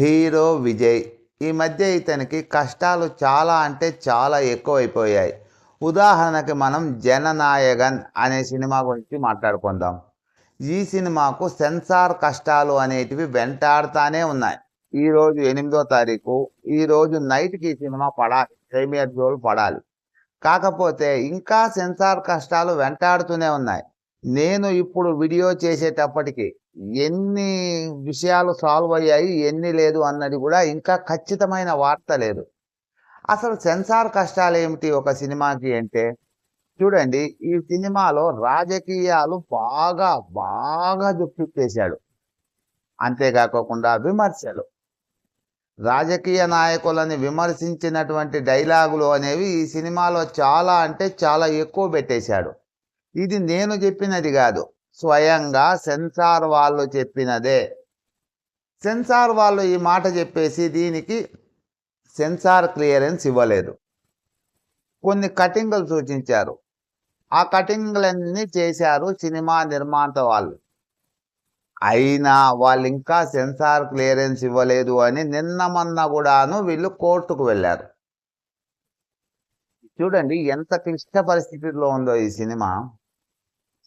Hero Vijay. ఈ మధ్య ఇతనికి కష్టాలు చాలా అంటే చాలా ఎక్కువైపోయాయి. ఉదాహరణకి మనం జననాయగన్ అనే సినిమా గురించి మాట్లాడుకుందాం. ఈ సినిమాకు సెన్సార్ కష్టాలు అనేటివి వెంటాడుతానే ఉన్నాయి. ఈరోజు ఎనిమిదో తారీఖు ఈరోజు నైట్కి ఈ సినిమా పడాలి ప్రీమియర్ షోలు పడాలి. కాకపోతే ఇంకా సెన్సార్ కష్టాలు వెంటాడుతూనే ఉన్నాయి. నేను ఇప్పుడు వీడియో చేసేటప్పటికి ఎన్ని విషయాలు సాల్వ్ అయ్యాయి ఎన్ని లేదు అన్నది కూడా ఇంకా ఖచ్చితమైన వార్త లేదు. అసలు సెన్సార్ కష్టాలు ఏమిటి ఒక సినిమాకి అంటే చూడండి ఈ సినిమాలో రాజకీయాలు బాగా బాగా దుప్పిప్పేశాడు అంతేకాకుండా విమర్శలు. రాజకీయ నాయకులని విమర్శించినటువంటి డైలాగులు అనేవి ఈ సినిమాలో చాలా అంటే చాలా ఎక్కువ పెట్టేశాడు. ఇది నేను చెప్పినది కాదు. స్వయంగా సెన్సార్ వాళ్ళు చెప్పినదే. సెన్సార్ వాళ్ళు ఈ మాట చెప్పేసి దీనికి సెన్సార్ క్లియరెన్స్ ఇవ్వలేదు. కొన్ని కటింగ్లు సూచించారు. ఆ కటింగ్లన్నీ చేశారు సినిమా నిర్మాత వాళ్ళు. అయినా వాళ్ళు ఇంకా సెన్సార్ క్లియరెన్స్ ఇవ్వలేదు అని నిన్న మొన్న కూడాను వీళ్ళు కోర్టుకు వెళ్ళారు. చూడండి ఎంత క్లిష్ట పరిస్థితిలో ఉందో ఈ సినిమా.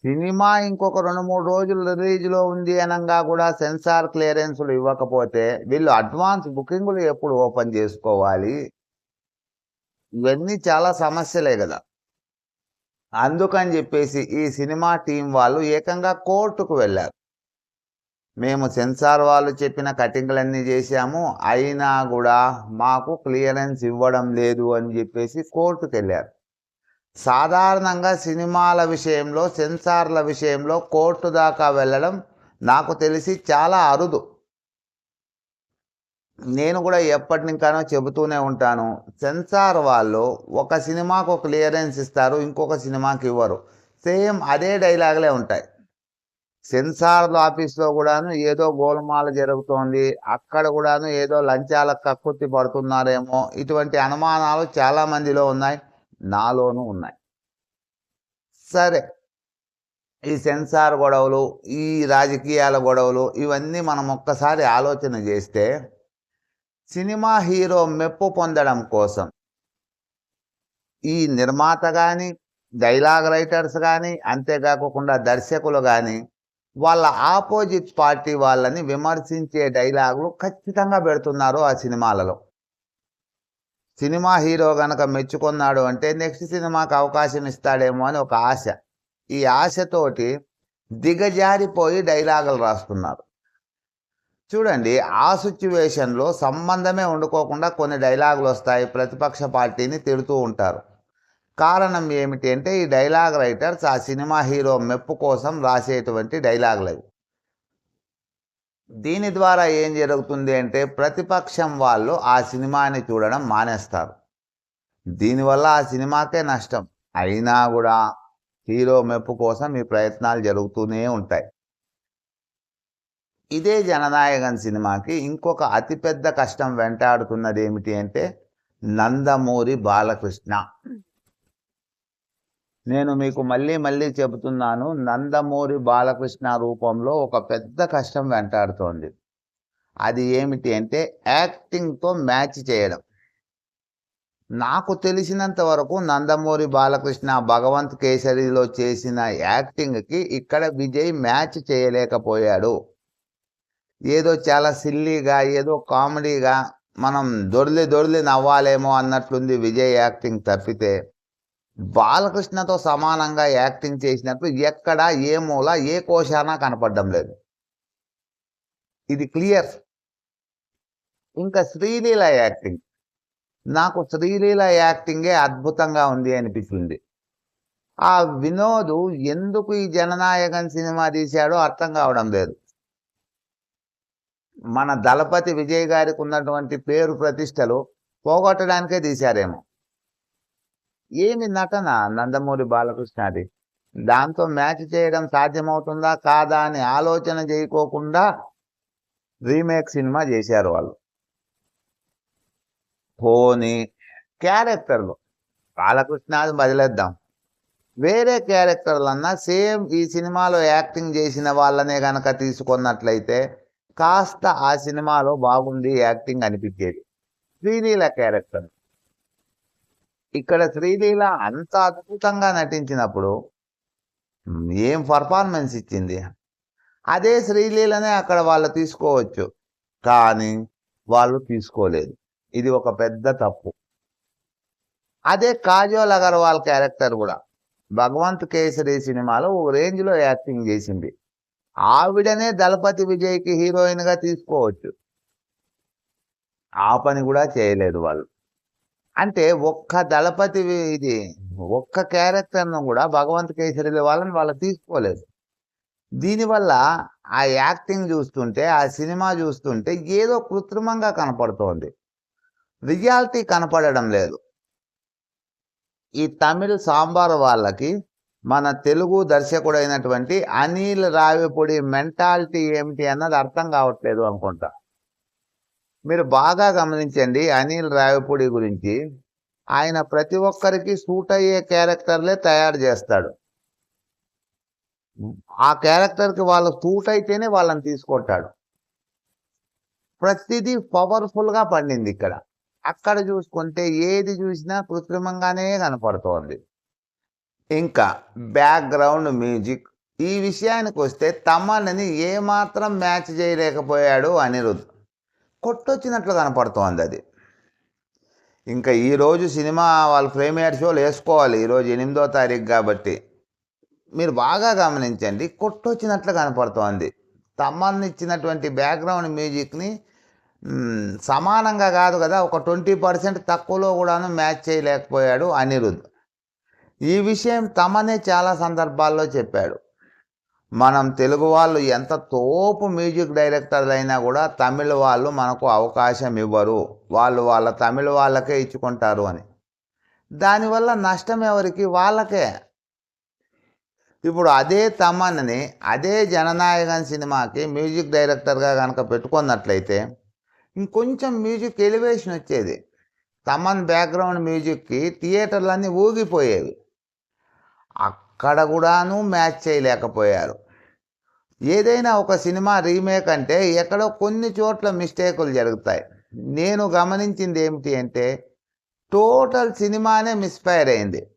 సినిమా ఇంకొక రెండు మూడు రోజులు రిలీజ్లో ఉంది అనగా కూడా సెన్సార్ క్లియరెన్స్లు ఇవ్వకపోతే వీళ్ళు అడ్వాన్స్ బుకింగ్లు ఎప్పుడు ఓపెన్ చేసుకోవాలి? ఇవన్నీ చాలా సమస్యలే కదా. అందుకని చెప్పేసి ఈ సినిమా టీం వాళ్ళు ఏకంగా కోర్టుకు వెళ్ళారు. మేము సెన్సార్ వాళ్ళు చెప్పిన కటింగ్లన్నీ చేశాము. అయినా కూడా మాకు క్లియరెన్స్ ఇవ్వడం లేదు అని చెప్పేసి కోర్టుకు వెళ్ళారు సాధారణంగా సినిమాల విషయంలో సెన్సార్ల విషయంలో కోర్టు దాకా వెళ్ళడం నాకు తెలిసి చాలా అరుదు. నేను కూడా ఎప్పటి చెబుతూనే ఉంటాను సెన్సార్ వాళ్ళు ఒక సినిమాకు క్లియరెన్స్ ఇస్తారు ఇంకొక సినిమాకి ఇవ్వరు. సేమ్ అదే డైలాగులే ఉంటాయి. సెన్సార్ల ఆఫీస్లో కూడాను ఏదో గోల్మాల జరుగుతోంది అక్కడ కూడాను ఏదో లంచాల కక్కుర్తి పడుతున్నారేమో ఇటువంటి అనుమానాలు చాలా మందిలో ఉన్నాయి. నాలోనూ ఉన్నాయి. సరే ఈ సెన్సార్ గొడవలు ఈ రాజకీయాల గొడవలు ఇవన్నీ మనం ఒక్కసారి ఆలోచన చేస్తే సినిమా హీరో మెప్పు పొందడం కోసం ఈ నిర్మాత కానీ డైలాగ్ రైటర్స్ కానీ అంతేకాకుండా దర్శకులు కానీ వాళ్ళ ఆపోజిట్ పార్టీ వాళ్ళని విమర్శించే డైలాగులు ఖచ్చితంగా పెడుతున్నారు ఆ సినిమాలలో. సినిమా హీరో గనక మెచ్చుకున్నాడు అంటే నెక్స్ట్ సినిమాకి అవకాశం ఇస్తాడేమో అని ఒక ఆశ. ఈ ఆశతోటి దిగజారిపోయి డైలాగులు రాస్తున్నారు. చూడండి ఆ సిచ్యువేషన్లో సంబంధమే వండుకోకుండా కొన్ని డైలాగులు వస్తాయి ప్రతిపక్ష పార్టీని తిడుతూ ఉంటారు. కారణం ఏమిటి అంటే ఈ డైలాగ్ రైటర్స్ ఆ సినిమా హీరో మెప్పు కోసం రాసేటువంటి డైలాగులు అవి. దీని ద్వారా ఏం జరుగుతుంది అంటే ప్రతిపక్షం వాళ్ళు ఆ సినిమాని చూడడం మానేస్తారు. దీనివల్ల ఆ సినిమాకే నష్టం. అయినా కూడా హీరో మెప్పు కోసం ఈ ప్రయత్నాలు జరుగుతూనే ఉంటాయి. ఇదే జననాయకన్ సినిమాకి ఇంకొక అతిపెద్ద కష్టం వెంటాడుతున్నది ఏమిటి అంటే నందమూరి బాలకృష్ణ. నేను మీకు మళ్ళీ మళ్ళీ చెబుతున్నాను నందమూరి బాలకృష్ణ రూపంలో ఒక పెద్ద కష్టం వెంటాడుతోంది. అది ఏమిటి అంటే యాక్టింగ్తో మ్యాచ్ చేయడం. నాకు తెలిసినంత వరకు నందమూరి బాలకృష్ణ భగవంత్ కేసరిలో చేసిన యాక్టింగ్కి ఇక్కడ విజయ్ మ్యాచ్ చేయలేకపోయాడు. ఏదో చాలా సిల్లీగా ఏదో కామెడీగా మనం దొర్లి దొర్లి నవ్వాలేమో అన్నట్లుంది విజయ్ యాక్టింగ్ తప్పితే. బాలకృష్ణతో సమానంగా యాక్టింగ్ చేసినట్టు ఎక్కడ ఏ మూల ఏ కోశానా కనపడడం లేదు. ఇది క్లియర్. ఇంకా శ్రీలీల యాక్టింగ్. నాకు శ్రీలీల యాక్టింగే అద్భుతంగా ఉంది అనిపిస్తుంది. ఆ వినోద్ ఎందుకు ఈ జననాయకన్ సినిమా తీశాడో అర్థం కావడం లేదు. మన దళపతి విజయ్ గారికి ఉన్నటువంటి పేరు ప్రతిష్టలు పోగొట్టడానికే తీశారేమో. ఏమి నటన? నందమూరి బాలకృష్ణది. దాంతో మ్యాచ్ చేయడం సాధ్యమవుతుందా? కాదా అని ఆలోచన చేయకోకుండా రీమేక్ సినిమా చేశారు వాళ్ళు. పోనీ క్యారెక్టర్లు. బాలకృష్ణది బదిలేద్దాం వేరే క్యారెక్టర్లన్నా సేమ్ ఈ సినిమాలో యాక్టింగ్ చేసిన వాళ్ళనే గనక తీసుకున్నట్లయితే కాస్త ఆ సినిమాలో బాగుంది యాక్టింగ్ అనిపించేది. శ్రీలీల క్యారెక్టర్. ఇక్కడ శ్రీలీల అంత అద్భుతంగా నటించినప్పుడు ఏం పర్ఫార్మెన్స్ ఇచ్చింది? అదే శ్రీలీలనే అక్కడ వాళ్ళు తీసుకోవచ్చు. కానీ వాళ్ళు తీసుకోలేదు. ఇది ఒక పెద్ద తప్పు. అదే కాజోల్ అగర్వాల్ క్యారెక్టర్ కూడా. భగవంత్ కేసరి సినిమాలో ఓ రేంజ్లో యాక్టింగ్ చేసింది. ఆవిడనే దళపతి విజయ్కి హీరోయిన్గా తీసుకోవచ్చు. ఆ పని కూడా చేయలేదు వాళ్ళు. అంటే ఒక్క దళపతి ఇది ఒక్క క్యారెక్టర్ను కూడా భగవంత్ కేసరి వాళ్ళని వాళ్ళు తీసుకోలేదు. దీనివల్ల ఆ యాక్టింగ్ చూస్తుంటే ఆ సినిమా చూస్తుంటే ఏదో కృత్రిమంగా కనపడుతోంది. రియాలిటీ కనపడడం లేదు. ఈ తమిళ్ సాంబార్ వాళ్ళకి మన తెలుగు దర్శకుడైనటువంటి అనిల్ రావిపొడి మెంటాలిటీ ఏమిటి అన్నది అర్థం కావట్లేదు అనుకుంటా. మీరు బాగా గమనించండి అనిల్ రావిపూడి గురించి. ఆయన ప్రతి ఒక్కరికి సూట్ అయ్యే క్యారెక్టర్లే తయారు చేస్తాడు. ఆ క్యారెక్టర్కి వాళ్ళు సూట్ అయితేనే వాళ్ళని తీసుకుంటాడు. ప్రతిదీ పవర్ఫుల్గా పండింది ఇక్కడ. అక్కడ చూసుకుంటే ఏది చూసినా కృత్రిమంగానే కనపడుతోంది. ఇంకా బ్యాక్గ్రౌండ్ మ్యూజిక్. ఈ విషయానికి వస్తే తమన్నని ఏమాత్రం మ్యాచ్ చేయలేకపోయాడు అనిరుద్ధ్ కొట్టొచ్చినట్లు కనపడుతోంది అది ఇంకా ఈరోజు సినిమా వాళ్ళు ప్రీమియర్ షోలు వేసుకోవాలి. ఈరోజు ఎనిమిదో తారీఖు కాబట్టి. మీరు బాగా గమనించండి. కొట్టొచ్చినట్లు కనపడుతోంది. తమ్మన్ ఇచ్చినటువంటి బ్యాక్గ్రౌండ్ మ్యూజిక్ని సమానంగా కాదు కదా ఒక ట్వంటీ పర్సెంట్ తక్కువలో కూడాను మ్యాచ్ చేయలేకపోయాడు అనిరుద్. ఈ విషయం తమనే చాలా సందర్భాల్లో చెప్పాడు. మనం తెలుగు వాళ్ళు ఎంత తోపు మ్యూజిక్ డైరెక్టర్లు అయినా కూడా తమిళ వాళ్ళు మనకు అవకాశం ఇవ్వరు. వాళ్ళు వాళ్ళ తమిళ వాళ్ళకే ఇచ్చుకుంటారు అని. దానివల్ల నష్టం ఎవరికి? వాళ్ళకే. ఇప్పుడు అదే తమన్ని అదే జననాయకన్ సినిమాకి మ్యూజిక్ డైరెక్టర్గా కనుక పెట్టుకున్నట్లయితే ఇంకొంచెం మ్యూజిక్ ఎలివేషన్ వచ్చేది. తమన్ బ్యాక్గ్రౌండ్ మ్యూజిక్కి థియేటర్లన్నీ ఊగిపోయేవి. అక్కడ కూడాను మ్యాచ్ చేయలేకపోయారు. ఏదైనా ఒక సినిమా రీమేక్ అంటే ఎక్కడో కొన్ని చోట్ల మిస్టేకులు జరుగుతాయి. నేను గమనించింది ఏమిటి అంటే టోటల్ సినిమానే మిస్ఫైర్ అయింది.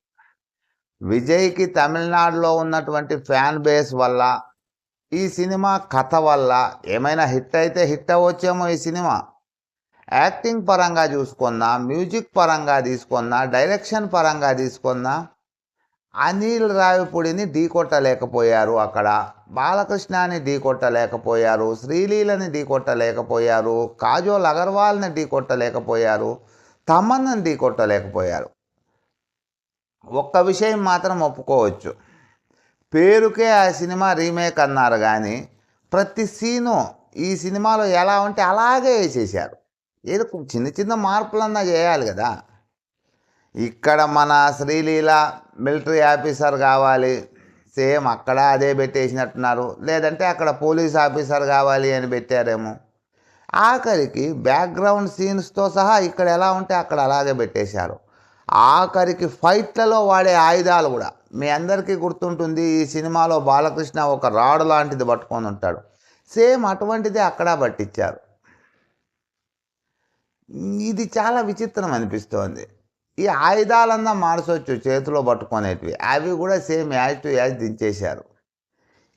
విజయ్కి తమిళనాడులో ఉన్నటువంటి ఫ్యాన్ బేస్ వల్ల ఈ సినిమా కథ వల్ల ఏమైనా హిట్ అయితే హిట్ అవ్వచ్చేమో ఈ సినిమా. యాక్టింగ్ పరంగా చూసుకున్నా మ్యూజిక్ పరంగా తీసుకున్నా డైరెక్షన్ పరంగా తీసుకున్నా అనిల్ రావిపూడిని ఢీకొట్టలేకపోయారు అక్కడ. బాలకృష్ణని ఢీకొట్టలేకపోయారు శ్రీలీలని ఢీకొట్టలేకపోయారు కాజోల్ అగర్వాల్ని ఢీకొట్టలేకపోయారు తమన్నని ఢీకొట్టలేకపోయారు ఒక్క విషయం మాత్రం ఒప్పుకోవచ్చు. పేరుకే ఆ సినిమా రీమేక్ అన్నారు కానీ ప్రతి సీను ఈ సినిమాలో ఎలా ఉంటే అలాగే వేసేసారు ఏదో చిన్న చిన్న మార్పులన్నా చేయాలి కదా. ఇక్కడ మన శ్రీలీల మిలిటరీ ఆఫీసర్ కావాలి. సేమ్ అక్కడ అదే పెట్టేసినట్టున్నారు. లేదంటే అక్కడ పోలీస్ ఆఫీసర్ కావాలి అని పెట్టారేమో. ఆఖరికి బ్యాక్గ్రౌండ్ సీన్స్తో సహా ఇక్కడ ఎలా ఉంటే అక్కడ అలాగే పెట్టేశారు. ఆఖరికి ఫైట్లలో వాడే ఆయుధాలు కూడా. మీ అందరికీ గుర్తుంటుంది ఈ సినిమాలో బాలకృష్ణ ఒక రాడ్ లాంటిది పట్టుకొని ఉంటాడు. సేమ్ అటువంటిదే అక్కడ పట్టించారు. ఇది చాలా విచిత్రం అనిపిస్తోంది. ఈ ఆయుధాలన్నా మార్చవచ్చు చేతిలో పట్టుకునేటివి. అవి కూడా సేమ్ యాజ్ టు యాజ్ దించేశారు.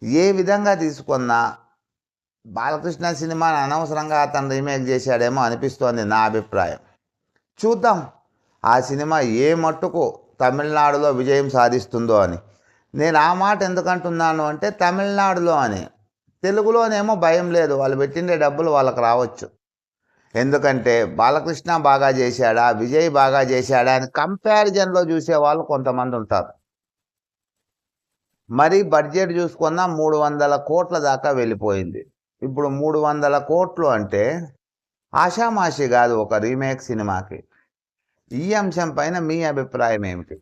ఏ విధంగా తీసుకున్నా బాలకృష్ణ సినిమాని అనవసరంగా అతను రీమేక్ చేశాడేమో అనిపిస్తోంది నా అభిప్రాయం. చూద్దాం. ఆ సినిమా ఏ మట్టుకు తమిళనాడులో విజయం సాధిస్తుందో అని. నేను ఆ మాట ఎందుకంటున్నాను అంటే తమిళనాడులో అని. తెలుగులోనేమో భయం లేదు. వాళ్ళు పెట్టిండే డబ్బులు వాళ్ళకి రావచ్చు. ఎందుకంటే బాలకృష్ణ బాగా చేశాడా విజయ్ బాగా చేశాడా అని కంపారిజన్లో చూసేవాళ్ళు కొంతమంది ఉంటారు. మరి బడ్జెట్ చూసుకున్నా మూడు వందల కోట్ల దాకా వెళ్ళిపోయింది. ఇప్పుడు మూడు వందల కోట్లు అంటే ఆషామాషి కాదు ఒక రీమేక్ సినిమాకి. ఈ అంశం పైన మీ అభిప్రాయం ఏమిటి?